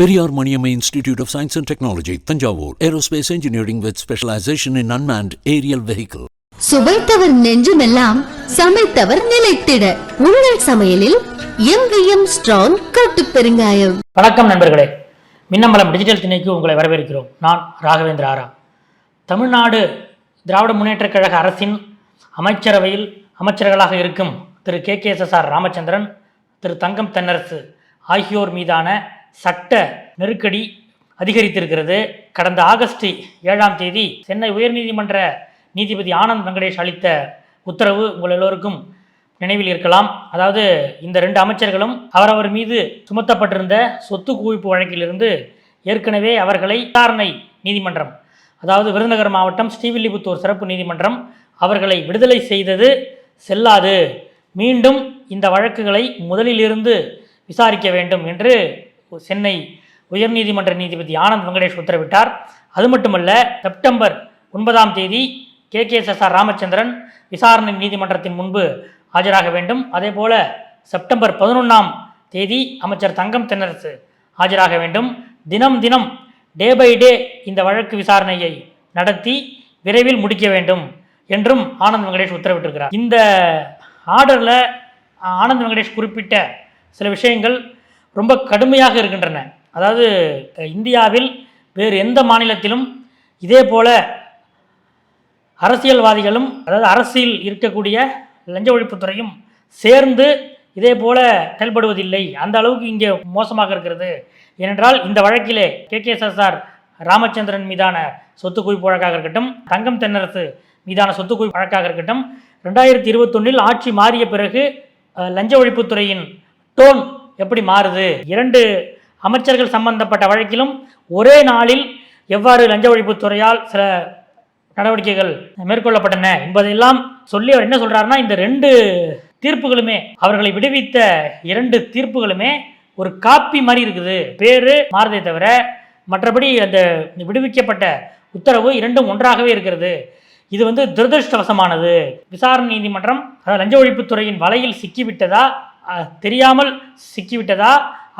Periyar Maniamma Institute of Science and Technology, Tanjavur, Aerospace Engineering with specialization in unmanned aerial vehicle. சுவைத்தவர் நெஞ்சுமெல்லாம் சமைத்தவர் நிலைத்திட. உங்கள் சமையலில் எங்கேயும் ஸ்ட்ராங் கட்டு பெருங்காயம். வணக்கம் நண்பர்களே. மின்னம்பலம் டிஜிட்டல் திணைக்கு உங்களை வரவேற்கிறோம். நான் ராகவேந்திர ஆரா. தமிழ்நாடு திராவிட முன்னேற்றக் கழக அரசின் அமைச்சரவையில் அமைச்சர்களாக இருக்கும் Thiru K K S S R Ramachandran Thiru Thangam Thennarasu ஆகியோர் மீதான சட்ட நெருக்கடி அதிகரித்திருக்கிறது. கடந்த ஆகஸ்ட் ஏழாம் தேதி சென்னை உயர்நீதிமன்ற நீதிபதி ஆனந்த் வெங்கடேஷ் அளித்த உத்தரவு உங்கள் எல்லோருக்கும் நினைவில் இருக்கலாம். அதாவது இந்த ரெண்டு அமைச்சர்களும் அவரவர் மீது சுமத்தப்பட்டிருந்த சொத்து குவிப்பு வழக்கிலிருந்து ஏற்கனவே அவர்களை விசாரணை நீதிமன்றம் அதாவது விருதுநகர் மாவட்டம் ஸ்ரீவில்லிபுத்தூர் சிறப்பு நீதிமன்றம் அவர்களை விடுதலை செய்தது செல்லாது. மீண்டும் இந்த வழக்குகளை முதலிலிருந்து விசாரிக்க வேண்டும் என்று சென்னை உயர்நீதிமன்ற நீதிபதி ஆனந்த் வெங்கடேஷ் உத்தரவிட்டார். அது மட்டுமல்ல செப்டம்பர் ஒன்பதாம் தேதி K. K. S. S. R. Ramachandran விசாரணை நீதிமன்றத்தின் முன்பு ஆஜராக வேண்டும். அதேபோல செப்டம்பர் பதினொன்றாம் தேதி அமைச்சர் தங்கம் தென்னரசு ஆஜராக வேண்டும். தினம் தினம் டே பை டே இந்த வழக்கு விசாரணையை நடத்தி விரைவில் முடிக்க வேண்டும் என்றும் ஆனந்த் வெங்கடேஷ் உத்தரவிட்டிருக்கிறார். இந்த ஆர்டரில் ஆனந்த் வெங்கடேஷ் குறிப்பிட்ட சில விஷயங்கள் ரொம்ப கடுமையாக இருக்கின்றன. அதாவது இந்தியாவில் வேறு எந்த மாநிலத்திலும் இதே போல அரசியல்வாதிகளும் அதாவது அரசியல் இருக்கக்கூடிய லஞ்ச ஒழிப்புத்துறையும் சேர்ந்து இதே போல செயல்படுவதில்லை. அந்த அளவுக்கு இங்கே மோசமாக இருக்கிறது. ஏனென்றால் இந்த வழக்கிலே கே. கே. ஆர். ராமச்சந்திரன் மீதான சொத்து குவிப்பு வழக்காக இருக்கட்டும் தங்கம் தென்னரசு மீதான சொத்து குவிப்பு வழக்காக இருக்கட்டும் ரெண்டாயிரத்தி இருபத்தொன்னில் ஆட்சி மாறிய பிறகு லஞ்ச ஒழிப்புத்துறையின் டோன் எப்படி மாறுது? இரண்டு அமைச்சர்கள் சம்பந்தப்பட்ட வழக்கிலும் ஒரே நாளில் எவ்வாறு லஞ்ச ஒழிப்புத்துறையால் சில நடவடிக்கைகள் மேற்கொள்ளப்பட்டன என்பதையெல்லாம் சொல்லி அவர் என்ன சொல்றாருன்னா இந்த ரெண்டு தீர்ப்புகளுமே அவர்களை விடுவித்த இரண்டு தீர்ப்புகளுமே ஒரு காப்பி மாதிரி இருக்குது. பேரு மாறுதே தவிர மற்றபடி அந்த விடுவிக்கப்பட்ட உத்தரவு இரண்டும் ஒன்றாகவே இருக்கிறது. இது வந்து துரதிருஷ்டவசமானது. விசாரணை நீதிமன்றம் அதாவது லஞ்ச ஒழிப்புத்துறையின் வலையில் சிக்கிவிட்டதா தெரியாமல் சிக்கிவிட்டதா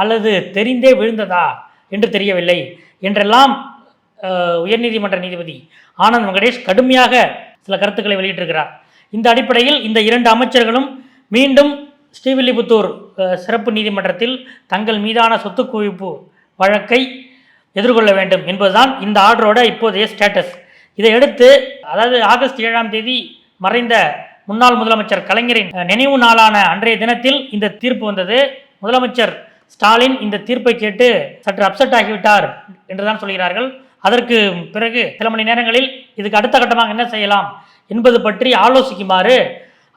அல்லது தெரிந்தே விழுந்ததா என்று தெரியவில்லை. என்றெல்லாம் உயர்நீதிமன்ற நீதிபதி ஆனந்த் வெங்கடேஷ் கடுமையாக சில கருத்துக்களை வெளியிட்டிருக்கிறார். இந்த அடிப்படையில் இந்த இரண்டு அமைச்சர்களும் மீண்டும் ஸ்ரீவில்லிபுத்தூர் சிறப்பு நீதிமன்றத்தில் தங்கள் மீதான சொத்து குவிப்பு வழக்கை எதிர்கொள்ள வேண்டும் என்பதுதான் இந்த ஆர்டரோட இப்போதைய ஸ்டேட்டஸ். இதையடுத்து அதாவது ஆகஸ்ட் ஏழாம் தேதி மறைந்த முன்னாள் முதலமைச்சர் கலைஞரின் நினைவு நாளான அன்றைய தினத்தில் இந்த தீர்ப்பு வந்தது. முதலமைச்சர் ஸ்டாலின் இந்த தீர்ப்பை கேட்டு சற்று அப்செட் ஆகிவிட்டார் என்றுதான் சொல்கிறார்கள். அதற்கு பிறகு சில மணி நேரங்களில் இதுக்கு அடுத்த கட்டமாக என்ன செய்யலாம் என்பது பற்றி ஆலோசிக்குமாறு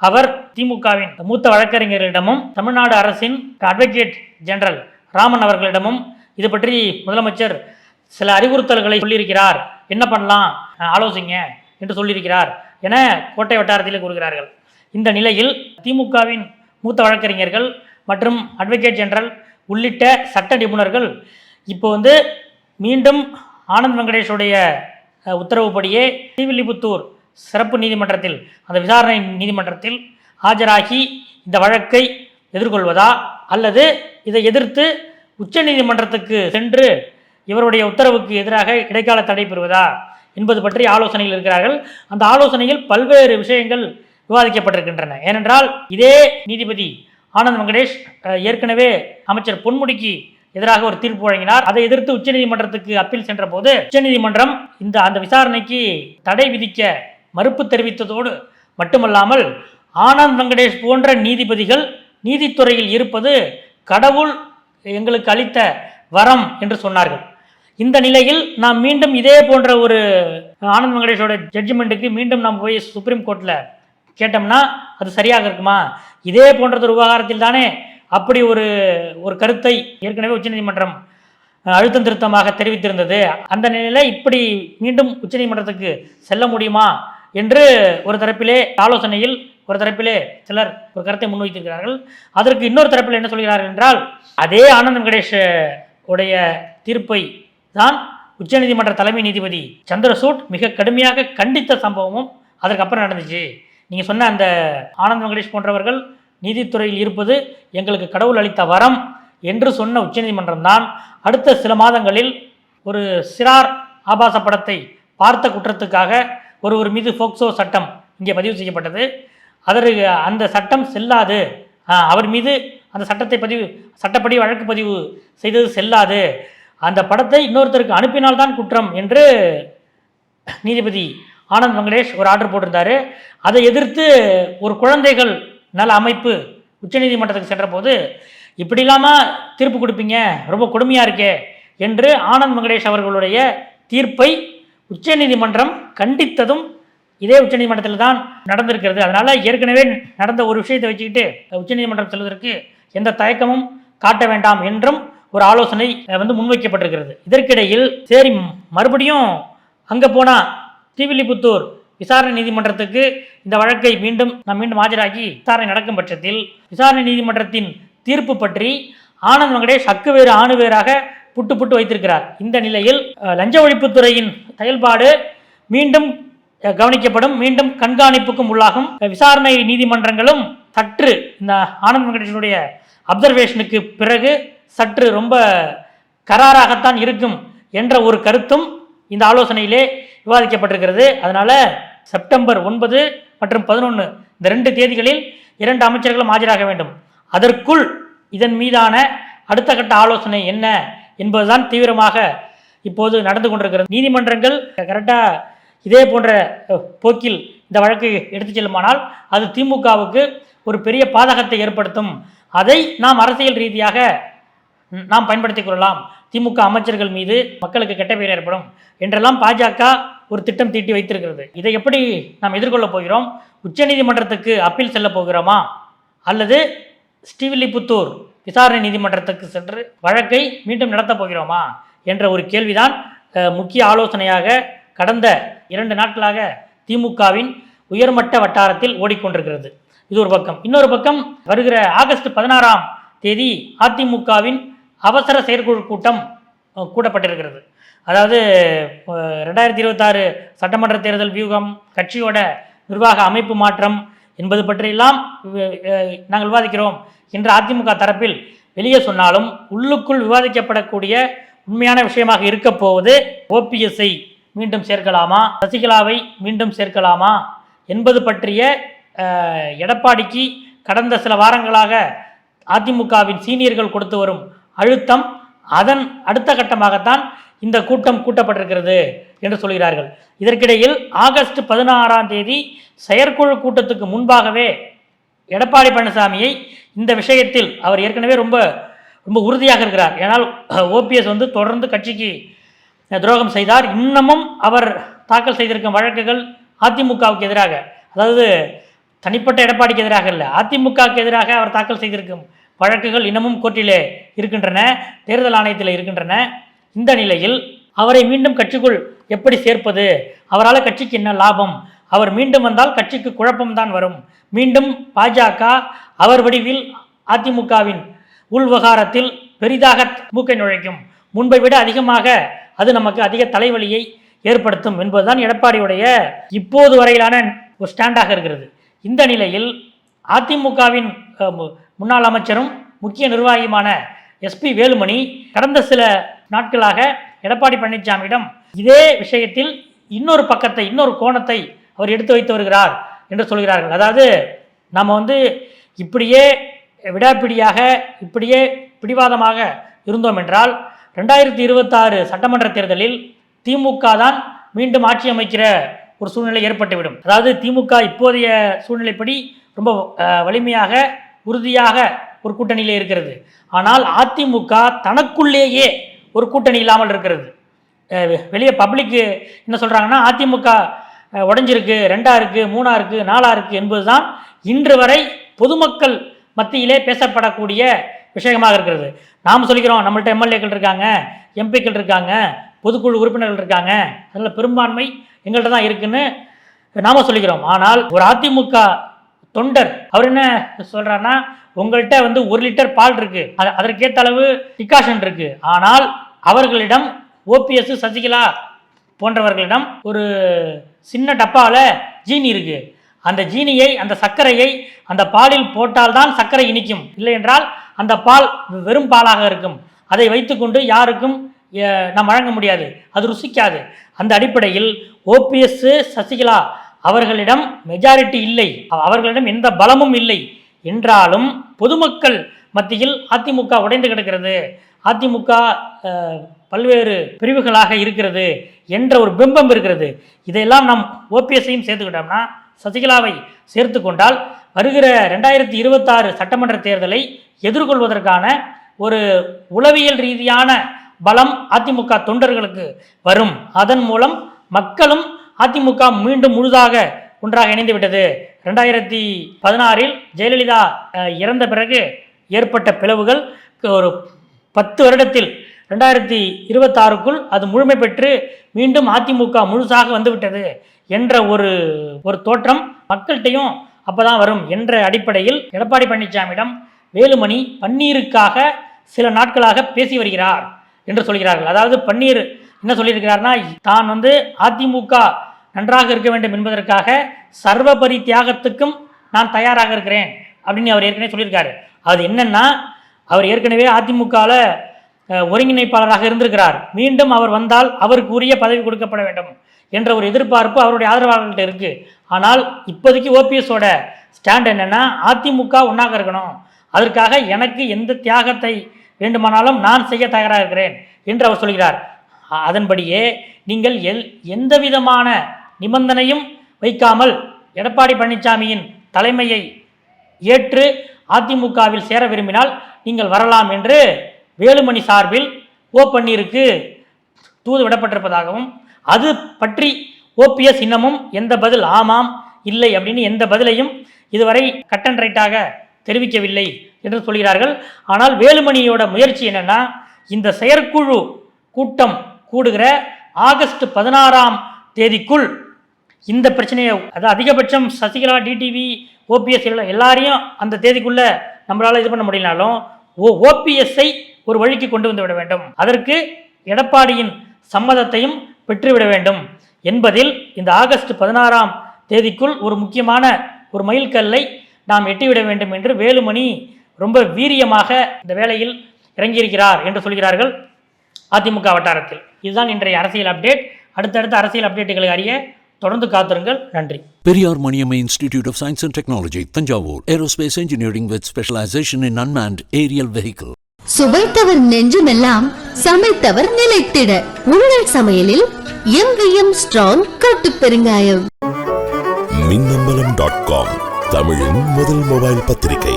அவர் திமுகவின் மூத்த வழக்கறிஞர்களிடமும் தமிழ்நாடு அரசின் அட்வொகேட் ஜெனரல் ராமன் அவர்களிடமும் இது பற்றி முதலமைச்சர் சில அறிவுறுத்தல்களை சொல்லியிருக்கிறார். என்ன பண்ணலாம்? ஆலோசிங்க என்று சொல்லியிருக்கிறார். என கோட்டை வட்டாரத்தில் கூறுகிறார்கள். இந்த நிலையில் திமுகவின் மூத்த வழக்கறிஞர்கள் மற்றும் அட்வொகேட் ஜெனரல் உள்ளிட்ட சட்ட நிபுணர்கள் இப்போ வந்து மீண்டும் ஆனந்த் வெங்கடேஷுடைய உத்தரவுப்படியே ஸ்ரீவில்லிபுத்தூர் சிறப்பு நீதிமன்றத்தில் அந்த விசாரணை நீதிமன்றத்தில் ஆஜராகி இந்த வழக்கை எதிர்கொள்வதா அல்லது இதை எதிர்த்து உச்சநீதிமன்றத்துக்கு சென்று இவருடைய உத்தரவுக்கு எதிராக இடைக்கால தடை பெறுவதா? என்பது பற்றி ஆலோசனையில் இருக்கிறார்கள். அந்த ஆலோசனையில் பல்வேறு விஷயங்கள் விவாதிக்கப்பட்டிருக்கின்றன. ஏனென்றால் இதே நீதிபதி ஆனந்த் வெங்கடேஷ் ஏற்கனவே அமைச்சர் பொன்முடிக்கு எதிராக ஒரு தீர்ப்பு வழங்கினார். அதை எதிர்த்து உச்சநீதிமன்றத்துக்கு அப்பீல் சென்ற போது உச்சநீதிமன்றம் இந்த அந்த விசாரணைக்கு தடை விதிக்க மறுப்பு தெரிவித்ததோடு மட்டுமல்லாமல் ஆனந்த் வெங்கடேஷ் போன்ற நீதிபதிகள் நீதித்துறையில் இருப்பது கடவுள் எங்களுக்கு அளித்த வரம் என்று சொன்னார்கள். இந்த நிலையில் நாம் மீண்டும் இதே போன்ற ஒரு ஆனந்த் வெங்கடேஷோட ஜட்ஜ்மெண்ட்டுக்கு மீண்டும் நாம் போய் சுப்ரீம் கோர்ட்டில் கேட்டோம்னா அது சரியாக இருக்குமா? இதே போன்றதொரு விவகாரத்தில் தானே? அப்படி ஒரு ஒரு கருத்தை ஏற்கனவே உச்சநீதிமன்றம் அழுத்தம் திருத்தமாக தெரிவித்திருந்தது. அந்த நிலையில் இப்படி மீண்டும் உச்சநீதிமன்றத்துக்கு செல்ல முடியுமா? என்று ஒரு தரப்பிலே ஆலோசனையில் ஒரு தரப்பிலே சிலர் ஒரு கருத்தை முன்வைத்திருக்கிறார்கள். அதற்கு இன்னொரு தரப்பில் என்ன சொல்கிறார்கள் என்றால் அதே ஆனந்த் வெங்கடேஷ் உடைய தீர்ப்பை தான் உச்சநீதிமன்ற தலைமை நீதிபதி சந்திரசூட் மிக கடுமையாக கண்டித்த சம்பவமும் அதற்கப்புறம் நடந்துச்சு. நீங்கள் சொன்ன அந்த ஆனந்த் வெங்கடேஷ் போன்றவர்கள் நீதித்துறையில் இருப்பது எங்களுக்கு கடவுள் அளித்த வரம் என்று சொன்ன உச்சநீதிமன்றம் தான் அடுத்த சில மாதங்களில் ஒரு சிறார் ஆபாச படத்தை பார்த்த குற்றத்துக்காக ஒருவர் மீது போக்சோ சட்டம் இங்கே பதிவு செய்யப்பட்டது. அதற்கு அந்த சட்டம் செல்லாது. அவர் மீது அந்த சட்டத்தை பதிவு சட்டப்படி வழக்கு பதிவு செய்தது செல்லாது. அந்த படத்தை இன்னொருத்தருக்கு அனுப்பினால்தான் குற்றம் என்று நீதிபதி ஆனந்த் வெங்கடேஷ் ஒரு ஆர்டர் போட்டிருந்தாரு. அதை எதிர்த்து ஒரு குழந்தைகள் நல அமைப்பு உச்சநீதிமன்றத்துக்கு சென்ற போது இப்படி இல்லாமல் தீர்ப்பு கொடுப்பீங்க ரொம்ப கொடுமையாக இருக்கே என்று ஆனந்த் வெங்கடேஷ் அவர்களுடைய தீர்ப்பை உச்சநீதிமன்றம் கண்டித்ததும் இதே உச்சநீதிமன்றத்தில் தான் நடந்திருக்கிறது. அதனால் ஏற்கனவே நடந்த ஒரு விஷயத்தை வச்சுக்கிட்டு உச்சநீதிமன்றம் செல்வதற்கு எந்த தயக்கமும் காட்ட வேண்டாம் என்றும் ஒரு ஆலோசனை வந்து முன்வைக்கப்பட்டிருக்கிறது. இதற்கிடையில் சரி மறுபடியும் அங்கே போனால் ஸ்ரீவில்லிபுத்தூர் விசாரணை நீதிமன்றத்துக்கு இந்த வழக்கை மீண்டும் நாம் மீண்டும் ஆஜராகி விசாரணை நடக்கும் பட்சத்தில் விசாரணை நீதிமன்றத்தின் தீர்ப்பு பற்றி ஆனந்த் வெங்கடேஷ் அக்கு வேறு ஆணு வேறாக புட்டு புட்டு வைத்திருக்கிறார். இந்த நிலையில் லஞ்ச ஒழிப்புத்துறையின் செயல்பாடு மீண்டும் கவனிக்கப்படும் மீண்டும் கண்காணிப்புக்கும் உள்ளாகும். விசாரணை நீதிமன்றங்களும் சற்று இந்த ஆனந்த் வெங்கடேஷனுடைய அப்சர்வேஷனுக்கு பிறகு சற்று ரொம்ப கராராகத்தான் இருக்கும் என்ற ஒரு கருத்தும் இந்த ஆலோசனையிலே விவாதிக்கப்பட்டிருக்கிறது. அதனால் செப்டம்பர் ஒன்பது மற்றும் பதினொன்று இந்த ரெண்டு தேதிகளில் இரண்டு அமைச்சர்களும் ஆஜராக வேண்டும். அதற்குள் இதன் மீதான அடுத்த கட்ட ஆலோசனை என்ன என்பதுதான் தீவிரமாக இப்போது நடந்து கொண்டிருக்கிறது. நீதிமன்றங்கள் கரெக்டாக இதே போன்ற போக்கில் இந்த வழக்கு எடுத்துச் செல்லுமானால் அது திமுகவுக்கு ஒரு பெரிய பாதகத்தை ஏற்படுத்தும். அதை நாம் அரசியல் ரீதியாக நாம் பயன்படுத்திக் கொள்ளலாம். திமுக அமைச்சர்கள் மீது மக்களுக்கு கெட்ட பெயர் ஏற்படும் என்றெல்லாம் பாஜக ஒரு திட்டம் தீட்டி வைத்திருக்கிறது. இதை எப்படி நாம் எதிர்கொள்ளப் போகிறோம்? உச்சநீதிமன்றத்துக்கு அப்பீல் செல்ல போகிறோமா? அல்லது ஸ்ரீவில்லிபுத்தூர் விசாரணை நீதிமன்றத்துக்கு சென்று வழக்கை மீண்டும் நடத்தப் போகிறோமா? என்ற ஒரு கேள்விதான் முக்கிய ஆலோசனையாக கடந்த இரண்டு நாட்களாக திமுகவின் உயர்மட்ட வட்டாரத்தில் ஓடிக்கொண்டிருக்கிறது. இது ஒரு பக்கம். இன்னொரு பக்கம் வருகிற ஆகஸ்ட் பதினாறாம் தேதி அதிமுகவின் அவசர செயற்குழு கூட்டம் கூடப்பட்டிருக்கிறது கூட்டப்பட்டிருக்கிறது. அதாவது ரெண்டாயிரத்தி இருபத்தாறு சட்டமன்ற தேர்தல் வியூகம் கட்சியோட நிர்வாக அமைப்பு மாற்றம் என்பது பற்றியெல்லாம் நாங்கள் விவாதிக்கிறோம் என்று அதிமுக தரப்பில் வெளியே சொன்னாலும் உள்ளுக்குள் விவாதிக்கப்படக்கூடிய உண்மையான விஷயமாக இருக்க போவது ஓபிஎஸ்ஐ மீண்டும் சேர்க்கலாமா? சசிகலாவை மீண்டும் சேர்க்கலாமா? என்பது பற்றிய எடப்பாடிக்கு கடந்த சில வாரங்களாக அதிமுகவின் சீனியர்கள் கொடுத்து வரும் அழுத்தம் அதன் அடுத்த கட்டமாகத்தான் இந்த கூட்டம் கூட்டப்பட்டிருக்கிறது என்று சொல்கிறார்கள். இதற்கிடையில் ஆகஸ்ட் பதினாறாம் தேதி செயற்குழு கூட்டத்துக்கு முன்பாகவே எடப்பாடி பழனிசாமியை இந்த விஷயத்தில் அவர் ஏற்கனவே ரொம்ப ரொம்ப உறுதியாக இருக்கிறார். ஏனால் ஓபிஎஸ் வந்து தொடர்ந்து கட்சிக்கு துரோகம் செய்தார். இன்னமும் அவர் தாக்கல் செய்திருக்கும் வழக்குகள் அதிமுகவுக்கு எதிராக அதாவது தனிப்பட்ட எடப்பாடிக்கு எதிராக இல்லை அதிமுகவுக்கு எதிராக அவர் தாக்கல் செய்திருக்கும் வழக்குகள் இன்னமும் கோர்ட்டிலே இருக்கின்றன தேர்தல் ஆணையத்தில் இருக்கின்றன. இந்த நிலையில் அவரை மீண்டும் கட்சிக்குள் எப்படி சேர்ப்பது? அவரால் கட்சிக்கு என்ன லாபம்? அவர் மீண்டும் வந்தால் கட்சிக்கு குழப்பம்தான் வரும். மீண்டும் பாஜக அவர் வடிவில் அதிமுகவின் உள்விவகாரத்தில் பெரிதாக மூக்கை நுழைக்கும். முன்பை விட அதிகமாக அது நமக்கு அதிக தலைவலியை ஏற்படுத்தும் என்பதுதான் எடப்பாடியுடைய இப்போது வரையிலான ஒரு ஸ்டாண்டாக இருக்கிறது. இந்த நிலையில் அதிமுகவின் முன்னாள் அமைச்சரும் முக்கிய நிர்வாகியுமான எஸ்பி வேலுமணி கடந்த சில நாட்களாக எடப்பாடி பழனிசாமியிடம் இதே விஷயத்தில் இன்னொரு பக்கத்தை இன்னொரு கோணத்தை அவர் எடுத்து வைத்து வருகிறார் என்று சொல்கிறார்கள். அதாவது நம்ம வந்து இப்படியே விடாப்பிடியாக இப்படியே பிடிவாதமாக இருந்தோம் என்றால் ரெண்டாயிரத்தி இருபத்தாறு சட்டமன்ற தேர்தலில் திமுக தான் மீண்டும் ஆட்சி அமைக்கிற ஒரு சூழ்நிலை ஏற்பட்டுவிடும். அதாவது திமுக இப்போதைய சூழ்நிலைப்படி ரொம்ப வலிமையாக உறுதியாக ஒரு கூட்டணியிலே இருக்கிறது. ஆனால் அதிமுக தனக்குள்ளேயே ஒரு கூட்டணி இல்லாமல் இருக்கிறது. வெளியே பப்ளிக்கு என்ன சொல்கிறாங்கன்னா அதிமுக உடஞ்சிருக்கு ரெண்டாக இருக்குது மூணாக இருக்குது நாலாக இருக்குது என்பது என்பதுதான் இன்று வரை பொதுமக்கள் மத்தியிலே பேசப்படக்கூடிய விஷயமாக இருக்கிறது. நாம் சொல்லிக்கிறோம் நம்மள்ட்ட எம்எல்ஏக்கள் இருக்காங்க எம்பிக்கள் இருக்காங்க பொதுக்குழு உறுப்பினர்கள் இருக்காங்க அதில் பெரும்பான்மை எங்கள்கிட்ட தான் இருக்குன்னு நாம சொல்லிக்கிறோம். ஆனால் ஒரு அதிமுக தொண்டர். அவர் என்ன சொல்றாருன்னா உங்கள்கிட்ட வந்து ஒரு லிட்டர் பால் இருக்கு. அது- அதற்கேற்ற அளவு டிகாஷன் இருக்கு. ஆனால் அவர்களிடம் ஓபிஎஸ் சசிகலா போன்றவர்களிடம் ஒரு சின்ன டப்பாவில் ஜீனி இருக்கு. அந்த ஜீனியை அந்த சர்க்கரையை அந்த பாலில் போட்டால்தான் சர்க்கரை இனிக்கும். இல்லை என்றால் அந்த பால் வெறும் பாலாக இருக்கும். அதை வைத்துக்கொண்டு யாருக்கும் நாம் வழங்க முடியாது. அது ருசிக்காது. அந்த அடிப்படையில் ஓபிஎஸ் சசிகலா அவர்களிடம் மெஜாரிட்டி இல்லை. அவர்களிடம் எந்த பலமும் இல்லை. என்றாலும் பொதுமக்கள் மத்தியில் அதிமுக உடைந்து கிடக்கிறது. அதிமுக பல்வேறு பிரிவுகளாக இருக்கிறது என்ற ஒரு பிம்பம் இருக்கிறது. இதையெல்லாம் நாம் ஓபிஎஸ்ஸையும் சேர்த்துக்கிட்டோம்னா சசிகலாவை சேர்த்து கொண்டால் வருகிற ரெண்டாயிரத்தி இருபத்தாறு சட்டமன்ற தேர்தலை எதிர்கொள்வதற்கான ஒரு உளவியல் ரீதியான பலம் அதிமுக தொண்டர்களுக்கு வரும். அதன் மூலம் மக்களும் அதிமுக மீண்டும் முழுதாக ஒன்றாக இணைந்து விட்டது. ரெண்டாயிரத்தி பதினாறில் ஜெயலலிதா இறந்த பிறகு ஏற்பட்ட பிளவுகள் ஒரு பத்து வருடத்தில் ரெண்டாயிரத்தி இருபத்தாறுக்குள் அது முழுமை பெற்று மீண்டும் அதிமுக முழுசாக வந்துவிட்டது என்ற ஒரு ஒரு தோற்றம் மக்கள்கிட்டையும் அப்பதான் வரும் என்ற அடிப்படையில் எடப்பாடி பழனிசாமியிடம் வேலுமணி பன்னீருக்காக சில நாட்களாக பேசி வருகிறார் என்று சொல்கிறார்கள். அதாவது பன்னீர் என்ன சொல்லியிருக்கிறார்னா தான் வந்து அதிமுக நன்றாக இருக்க வேண்டும் என்பதற்காக சர்வபரி தியாகத்துக்கும் நான் தயாராக இருக்கிறேன் அப்படின்னு அவர் ஏற்கனவே சொல்லியிருக்காரு. அது என்னன்னா அவர் ஏற்கனவே அதிமுகவில் ஒருங்கிணைப்பாளராக இருந்திருக்கிறார். மீண்டும் அவர் வந்தால் அவருக்கு உரிய பதவி கொடுக்கப்பட வேண்டும் என்ற ஒரு எதிர்பார்ப்பு அவருடைய ஆதரவாளர்கள்ட்ட இருக்கு. ஆனால் இப்போதைக்கு ஓபிஎஸோட ஸ்டாண்ட் என்னன்னா அதிமுக ஒன்றாக இருக்கணும். அதற்காக எனக்கு எந்த தியாகத்தை வேண்டுமானாலும் நான் செய்ய தயாராக இருக்கிறேன் என்று அவர் சொல்கிறார். அதன்படியே நீங்கள் எல் எந்த விதமான நிபந்தனையும் வைக்காமல் எடப்பாடி பழனிசாமியின் தலைமையை ஏற்று அதிமுகவில் சேர விரும்பினால் நீங்கள் வரலாம் என்று வேலுமணி சார்பில் ஓ பன்னீருக்கு தூது விடப்பட்டிருப்பதாகவும் அது பற்றி ஓபிஎஸ் இன்னமும் எந்த பதில் ஆமாம் இல்லை அப்படின்னு எந்த பதிலையும் இதுவரை கட் அண்ட் ரைட்டாக தெரிவிக்கவில்லை என்று சொல்கிறார்கள். ஆனால் வேலுமணியோட முயற்சி என்னென்னா இந்த செயற்குழு கூட்டம் கூடுகிற ஆகஸ்ட் பதினாறாம் தேதிக்குள் இந்த பிரச்சனையை அதாவது அதிகபட்சம் சசிகலா டிடிவி ஓபிஎஸ் எல்லாரையும் அந்த தேதிக்குள்ளே நம்மளால் இது பண்ண முடியலனாலும் ஓ ஓபிஎஸ்ஐ ஒரு வழிக்கு கொண்டு வந்து விட வேண்டும். அதற்கு எடப்பாடியின் சம்மதத்தையும் பெற்றுவிட வேண்டும் என்பதில் இந்த ஆகஸ்ட் பதினாறாம் தேதிக்குள் ஒரு முக்கியமான ஒரு மைல்கல்லை நாம் எட்டிவிட வேண்டும் என்று வேலுமணி ரொம்ப வீரியமாக இந்த வேளையில் இறங்கியிருக்கிறார் என்று சொல்கிறார்கள் அதிமுக வட்டாரத்தில். இதுதான் இன்றைய அரசியல் அப்டேட். அடுத்தடுத்த அரசியல் அப்டேட்டுகளை அறிய தொடர்ந்து காத்திருங்கள் நன்றி Periyar Maniamma Institute of Science and Technology, Tanjavur. Aerospace engineering with specialization in unmanned aerial vehicle. சுவைத்தவர் நெஞ்சுமெல்லாம் சமைத்தவர் நிலைத்திட உங்கள் சமையலில் எம் ஸ்ட்ராங் கட்டு பெருங்காயம் மின்னம்பலம் டாட் காம் தமிழின் முதல் மொபைல் பத்திரிகை